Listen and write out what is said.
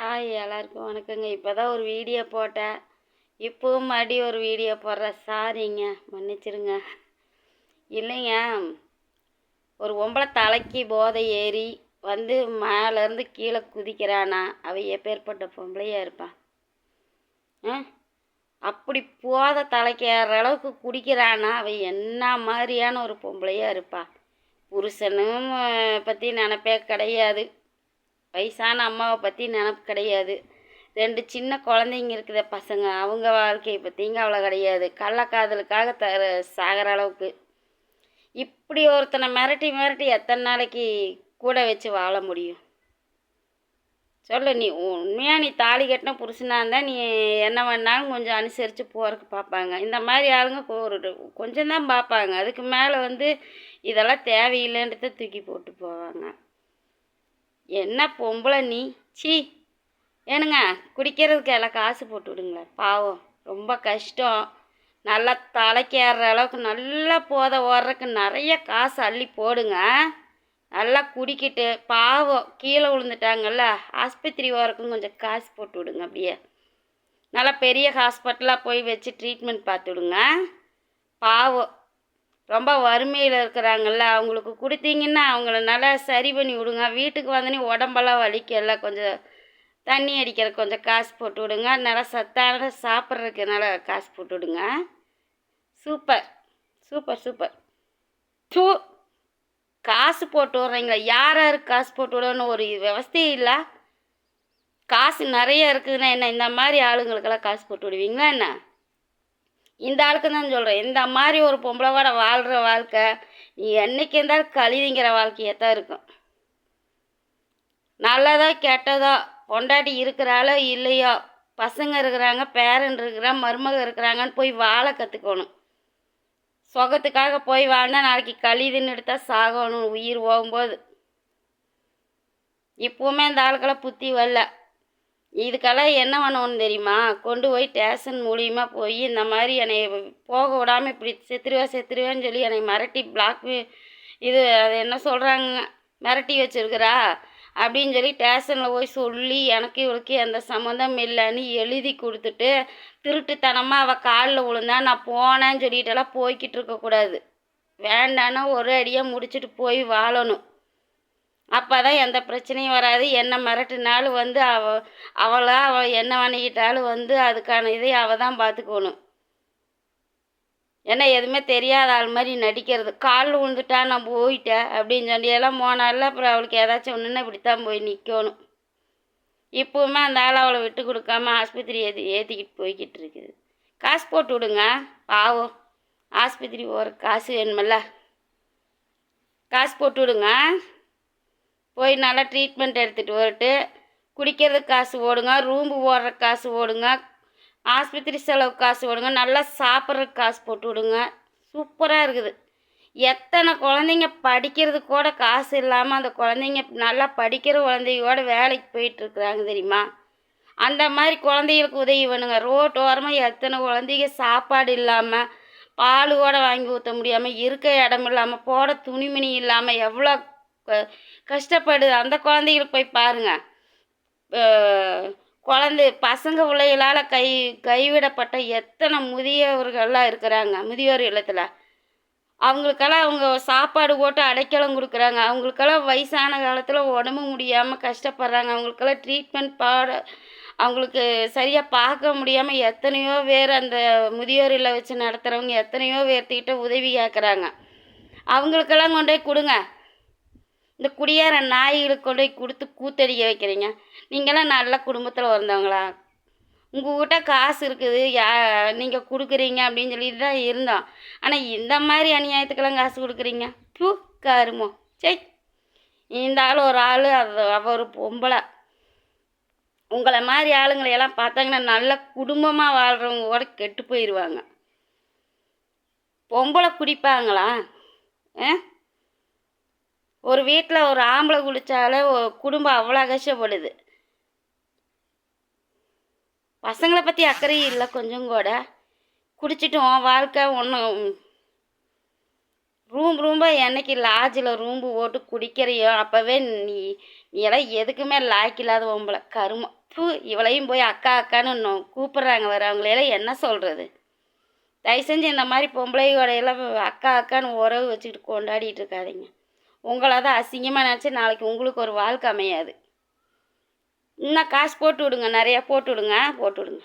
Hi எல்லாருக்கும் வணக்கங்க. இப்போ தான் ஒரு வீடியோ போட்டேன். இப்போவும் மறுபடி ஒரு வீடியோ போடுறேன். சாரிங்க மன்னிச்சிடுங்க இல்லைங்க. ஒரு ஒம்பளை தலைக்கு போதை ஏறி வந்து மேலேருந்து கீழே குதிக்கிறானா? அவள் எப்பேற்பட்ட பொம்பளையாக இருப்பான் ஆ? அப்படி போத தலைக்கு ஏற அளவுக்கு குடிக்கிறானா? அவள் என்ன மாதிரியான ஒரு பொம்பளையாக இருப்பாள் புருஷனும் பற்றி நினப்பே கிடையாது. வயசான அம்மாவை பற்றி நினப்பு கிடையாது. ரெண்டு சின்ன குழந்தைங்க இருக்குத பசங்க அவங்க வாழ்க்கையை பற்றிங்க அவ்வளோ கிடையாது. கள்ளக்காதலுக்காக த சாகிற அளவுக்கு. இப்படி ஒருத்தனை மிரட்டி மிரட்டி எத்தனை நாளைக்கு கூட வச்சு வாழ முடியும்? சொல்லு நீ உண்மையாக நீ தாலி கட்டின புருஷனாக இருந்தால் நீ என்ன வேணாலும் கொஞ்சம் அனுசரித்து போகிறதுக்கு பார்ப்பாங்க இந்த மாதிரி ஆளுங்க கொ- ஒரு கொஞ்சம் தான் பார்ப்பாங்க அதுக்கு மேலே வந்து இதெல்லாம் தேவையில்லைன்றத தூக்கி போட்டு போவாங்க. என்ன பொம்பளை நீ? சீ ஏனுங்க குடிக்கிறதுக்கு எல்லாம் காசு போட்டு விடுங்களேன். பாவம் ரொம்ப கஷ்டம். நல்லா தலைக்கு அளவுக்கு நல்லா போத ஓடுறதுக்கு நிறைய காசு அள்ளி போடுங்க. நல்லா குடிக்கிட்டு பாவம் கீழே விழுந்துட்டாங்கல்ல ஆஸ்பத்திரி ஓரக்கும் கொஞ்சம் காசு போட்டு விடுங்க அப்படியே. நல்லா பெரிய ஹாஸ்பிட்டலாக போய் வச்சு ட்ரீட்மெண்ட் பார்த்து விடுங்க. பாவம் ரொம்ப வறுமையில் இருக்கிறாங்கல்ல அவங்களுக்கு கொடுத்தீங்கன்னா அவங்கள நல்லா சரி பண்ணி விடுங்க. வீட்டுக்கு வந்தோடனே உடம்பெல்லாம் வலிக்கல கொஞ்சம் தண்ணி அடிக்கிற கொஞ்சம் காசு போட்டு விடுங்க. நல்லா சத்தானதாக சாப்பிட்றதுக்கு நல்லா காசு போட்டு விடுங்க. Super super super. டூ காசு போட்டு விட்றீங்களா? யார் யாருக்கு காசு போட்டு விடுன்னு ஒரு விவஸ்தையே இல்லை. காசு நிறைய இருக்குதுன்னா என்ன இந்த மாதிரி ஆளுங்களுக்கெல்லாம் காசு போட்டு விடுவீங்களா என்ன? இந்த ஆளுக்கு தான் சொல்கிறேன் இந்த மாதிரி ஒரு பொம்பளைவோட வாழ்கிற வாழ்க்கை நீ என்னைக்கு இருந்தாலும் கழுதிங்கிற வாழ்க்கையே தான் இருக்கும். நல்லதோ கெட்டதோ பொண்டாட்டி இருக்கிறாளோ இல்லையோ பசங்க இருக்கிறாங்க பேரன் இருக்கிறான் மருமக இருக்கிறாங்கன்னு போய் வாழ கற்றுக்கணும் சுகத்துக்காக போய் வாழ்ந்தால் நாளைக்கு கழிதுன்னு எடுத்தால் சாகணும் உயிர் போகும்போது இப்போவுமே இந்த ஆளுக்கெல்லாம் புத்தி வரல. இதுக்கெல்லாம் என்ன பண்ணணும்னு தெரியுமா? கொண்டு போய் ஸ்டேஷன் மூலியமாக போய் இந்த மாதிரி என்னை போக விடாமல் இப்படி செத்துருவா செத்துருவேன்னு சொல்லி என்னை மிரட்டி பிளாக் இது அது என்ன சொல்கிறாங்க மிரட்டி வச்சுருக்குறா? அப்படின்னு சொல்லி ஸ்டேஷனில் போய் சொல்லி எனக்கு இவளுக்கு எந்த சம்மந்தம் இல்லைன்னு எழுதி கொடுத்துட்டு திருட்டுத்தனமாக அவள் காலில் விழுந்தா நான் போனேன்னு சொல்லிட்டெல்லாம் போய்கிட்டு இருக்கக்கூடாது. வேண்டான்னா ஒரு அடியாக முடிச்சுட்டு போய் வாழணும். அப்போ தான் எந்த பிரச்சனையும் வராது. என்ன மிரட்டினாலும் வந்து அவ அவளாக அவள் என்ன பண்ணிக்கிட்டாலும் வந்து அதுக்கான இதை அவள் தான் பார்த்துக்கணும் ஏன்னா எதுவுமே தெரியாத ஆள் மாதிரி நடிக்கிறது. காலில் விழுந்துட்டா நான் போயிட்டேன் அப்படின்னு சொல்லி எல்லாம் போனால அப்புறம் அவளுக்கு ஏதாச்சும் ஒன்றுன்னா இப்படித்தான் போய் நிற்கணும் இப்போவுமே அந்த ஆள் அவளை விட்டு கொடுக்காம ஆஸ்பத்திரி ஏற்றி ஏற்றிக்கிட்டு போய்கிட்டு இருக்குது. காசு போட்டு விடுங்க. பாவம். ஆஸ்பத்திரி போகிற காசு வேணுமில்ல. காசு போட்டு விடுங்க. போய் நல்லா ட்ரீட்மெண்ட் எடுத்துகிட்டு வரட்டு குடிக்கிறதுக்கு காசு ஓடுங்க ரூம்பு ஓடுற காசு ஓடுங்க ஆஸ்பத்திரி செலவு காசு ஓடுங்க நல்லா சாப்பிட்றதுக்கு காசு போட்டு விடுங்க. சூப்பராக இருக்குது. எத்தனை குழந்தைங்க படிக்கிறது கூட காசு இல்லாமல் அந்த குழந்தைங்க நல்லா படிக்கிற குழந்தையோட வேலைக்கு போயிட்டுருக்குறாங்க தெரியுமா? அந்த மாதிரி குழந்தைகளுக்கு உதவி பண்ணுங்க ரோட்டோரமாக எத்தனை குழந்தைங்க சாப்பாடு இல்லாமல் பால் கூட வாங்கி ஊற்ற முடியாமல் இருக்க இடம் இல்லாமல் போட துணிமணி இல்லாமல் எவ்வளோ கஷ்டப்படுது. அந்த குழந்தைகளுக்கு போய் பாருங்கள் குழந்தை பசங்க பிள்ளைகளால் கை கைவிடப்பட்ட எத்தனை முதியவர்கள்லாம் இருக்கிறாங்க முதியோர் இல்லத்தில். அவங்களுக்கெல்லாம் அவங்க சாப்பாடு போட்டு அடைக்கலம் கொடுக்குறாங்க. அவங்களுக்கெல்லாம் வயசான காலத்தில் உடம்பு முடியாமல் கஷ்டப்படுறாங்க. அவங்களுக்கெல்லாம் ட்ரீட்மெண்ட் பாட அவங்களுக்கு சரியாக பார்க்க முடியாமல் எத்தனையோ பேர் அந்த முதியோர் இல்லம் வச்சு நடத்துகிறவங்க எத்தனையோ பேர்த்துக்கிட்ட உதவி கேட்குறாங்க அவங்களுக்கெல்லாம் கொண்டு போய் கொடுங்க. இந்த குடியார நாய்களுக்கு கொண்டு போய் கொடுத்து கூத்தடிக்க வைக்கிறீங்க. நீங்களாம் நல்ல குடும்பத்தில் வந்தவங்களா உங்ககிட்ட காசு இருக்குது யா நீங்கள் கொடுக்குறீங்க அப்படின்னு சொல்லிட்டு தான் இருந்தோம். ஆனால் இந்த மாதிரி அநியாயத்துக்கெல்லாம் காசு கொடுக்குறீங்க? பூ கருமோ. சே இந்த ஆள் ஒரு ஆள் அது அவ ஒரு பொம்பளை. உங்களை மாதிரி ஆளுங்களை எல்லாம் பார்த்தாங்கன்னா நல்ல குடும்பமாக வாழ்கிறவங்க கூட கெட்டு போயிடுவாங்க பொம்பளை குடிப்பாங்களா? ஆ? ஒரு வீட்டில் ஒரு ஆம்பளை குளித்தாலே குடும்பம் அவ்வளோ கஷ்டப்படுது பசங்களை பற்றி அக்கறையும் இல்லை கொஞ்சம் கூட. குடிச்சிட்டு உன் வாழ்க்கை ஒன்றும் ரூம் ரூம்பாக என்னைக்கு லாட்ஜில் ரூம்பு போட்டு குடிக்கிறையோ அப்போவே நீ நீ எல்லாம் எதுக்குமே லாய்க்கு இல்லாத பொம்பளை. கருமம் பூ இவளையும் போய் அக்கா அக்கான்னு இன்னும் கூப்பிட்றாங்க வேறு. அவங்களையெல்லாம் என்ன சொல்கிறது தயவு செஞ்சு இந்த மாதிரி பொம்பளையோட எல்லாம் அக்கா அக்கான்னு உறவு வச்சுக்கிட்டு கொண்டாடிட்டு இருக்காதிங்க. உங்களை தான் அசிங்கமாக நினச்சி நாளைக்கு உங்களுக்கு ஒரு வாழ்க்கை அமையாது. இன்னும் காசு போட்டு விடுங்க நிறையா போட்டு விடுங்க போட்டு விடுங்க.